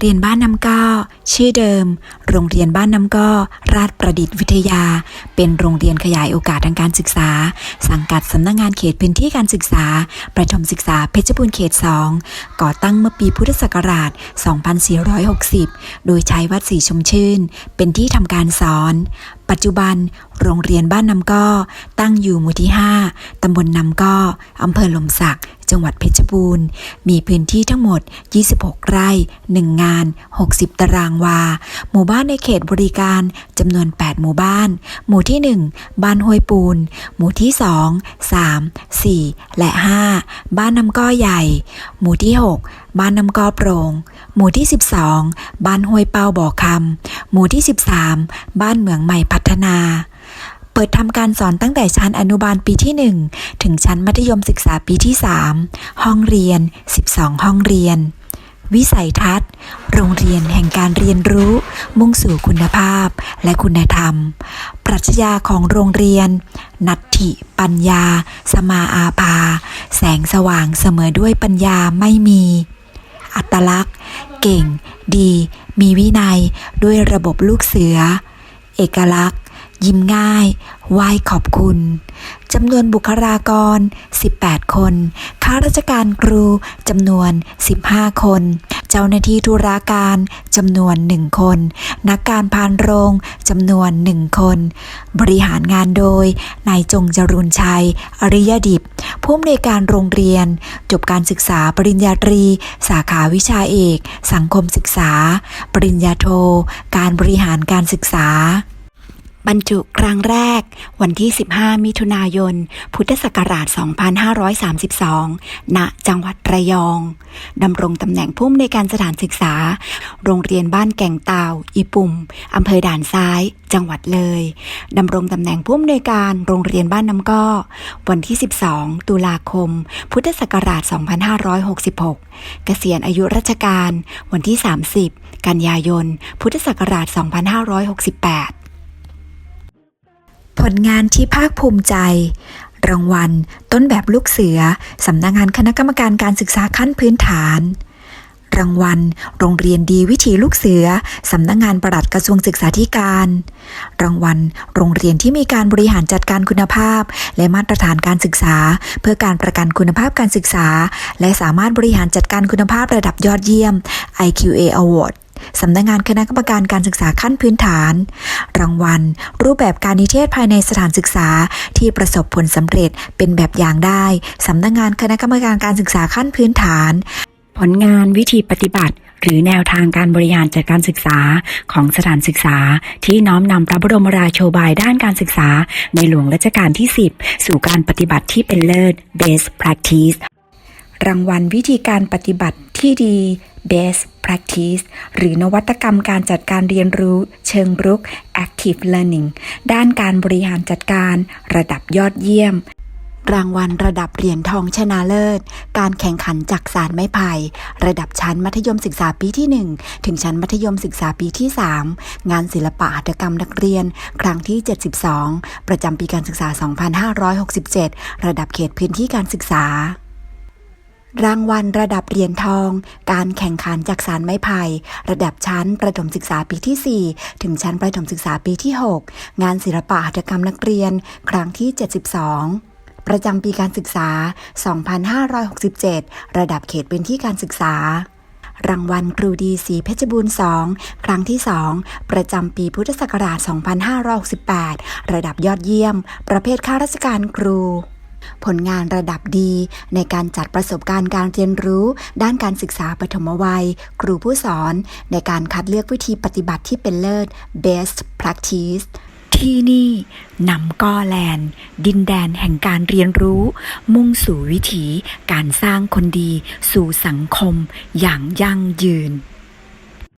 เรียนบ้านน้ำก้อชื่อเดิม โรงเรียนบ้านน้ำก้อราชประดิษฐ์วิทยา เป็นโรงเรียนขยายโอกาสทางการศึกษา สังกัดสำนักงงานเขตพื้นที่การศึกษา ประถมศึกษาเพชรบูรณ์เขต 2 ก่อตั้งเมื่อปีพุทธศักราช 2460 โดยใช้วัดศรีชมชื่น เป็นที่ทำการสอน ปัจจุบัน โรงเรียนบ้านน้ำก้อตั้งอยู่หมู่ที่ 5ตำบลน้ำก้ออำเภอหลมสัก จังหวัดเพชรบูรณ์ มีพื้นที่ทั้งหมด 26 ไร่ 1 งาน 60 ตารางวา หมู่บ้านในเขตบริการจำนวน 8 หมู่บ้าน หมู่ที่ 1 บ้านห้วยปูน หมู่ที่ 2 3 4 และ 5 บ้านน้ำก้อใหญ่ หมู่ที่ 6 บ้านน้ำก้อโปร่ง หมู่ที่ 12 บ้านห้วยเป้าบ่อคำหมู่ที่ 13 บ้านเหมืองใหม่พัฒนา เปิดทำการสอนตั้งแต่ชั้นอนุบาลปีที่ 1 ถึงชั้นมัธยมศึกษาปีที่ 3 ห้องเรียน 12 ห้องเรียน วิสัยทัศน์ โรงเรียนแห่งการเรียนรู้ มุ่งสู่คุณภาพและคุณธรรม ปรัชญาของโรงเรียน นัตถิ ปัญญา สมาอาภา แสงสว่างเสมอด้วยปัญญาไม่มี อัตลักษณ์ เก่ง ดี มีวินัย ด้วยระบบลูกเสือ เอกลักษณ์ ยิ้มง่าย ไหว้ขอบคุณ จำนวนบุคลากร 18 คน ข้าราชการครูจำนวน 15 คน เจ้าหน้าที่ธุราการจำนวน 1 คน นักการพานโรงจำนวน 1 คน บริหารงานโดย นายจงจรุนชัย อริยดิบผู้อำนวยการโรงเรียน จบการศึกษาปริญญาตรี สาขาวิชาเอก สังคมศึกษา ปริญญาโท การบริหารการศึกษา บรรจุครั้งแรก วันที่ 15 มิถุนายน พุทธศักราช 2532 ณ จังหวัดระยอง ดำรงตำแหน่งผู้อำนวยการสถานศึกษา โรงเรียนบ้านแก่งตาว อีปุ่ม อำเภอด่านซ้าย จังหวัดเลย ดำรงตำแหน่งผู้อำนวยการโรงเรียนบ้านน้ำก้อ วันที่ 12 ตุลาคม พุทธศักราช 2566 เกษียณอายุราชการ วันที่ 30 กันยายน พุทธศักราช 2568 ผลงานที่ภาคภูมิใจ รางวัล ต้นแบบลูกเสือ สำนักงานคณะกรรมการการศึกษาขั้นพื้นฐาน รางวัล โรงเรียนดีวิถีลูกเสือ สำนักงานปลัดกระทรวงศึกษาธิการ รางวัล โรงเรียนที่มีการบริหารจัดการคุณภาพ และมาตรฐานการศึกษา เพื่อการประกันคุณภาพการศึกษา และสามารถบริหารจัดการคุณภาพระดับยอดเยี่ยม IQA Award สำนักงานคณะกรรมการการศึกษาขั้นพื้นฐาน รางวัล รูปแบบการนิเทศภายในสถานศึกษาที่ประสบผลสำเร็จเป็นแบบอย่างได้สำนักงานคณะกรรมการการศึกษาขั้นพื้นฐาน ผลงานวิธีปฏิบัติหรือแนวทางการบริหารจัดการศึกษาของสถานศึกษา ที่น้อมนำพระบรมราโชบายด้านการศึกษา ในหลวงรัชกาลที่ 10 สู่การปฏิบัติที่เป็นเลิศ best practice รางวัลวิธีการปฏิบัติ ที่ดี Best Practice หรือนวัตกรรมการจัดการเรียนรู้เชิงรุก Active Learning ด้านการบริหารจัดการระดับยอดเยี่ยม รางวัลระดับเหรียญทองชนะเลิศ การแข่งขันจากสารไม้ไผ่ระดับชั้นมัธยมศึกษาปีที่ 1 ถึงชั้นมัธยมศึกษาปีที่ 3 งานศิลปะหัตถกรรมนักเรียน ครั้งที่ 72 ประจำปีการศึกษา 2567 ระดับเขตพื้นที่การศึกษา รางวัลระดับเหรียญทอง การแข่งขันจากสารไม้ไผ่ระดับชั้นประถมศึกษาปีที่ 4 ถึงชั้นประถมศึกษาปีที่ 6 งานศิลปะหัตถกรรมนักเรียน ครั้งที่ 72 ประจำปีการศึกษา 2567 ระดับเขตพื้นที่การศึกษา รางวัลครูดีสีเพชรบูรณ์2ครั้งที่ 2 ประจำปีพุทธศักราช 2568 ระดับยอดเยี่ยม ประเภทข้าราชการครู ผลงานระดับดีในการจัดประสบการณ์การเรียนรู้ ด้านการศึกษาปฐมวัย ครูผู้สอน ในการคัดเลือกวิธีปฏิบัติที่เป็นเลิศ best practice ที่นี่นำก้อแลนด์ ดินแดนแห่งการเรียนรู้ มุ่งสู่วิถีการสร้างคนดี สู่สังคมอย่างยั่งยืน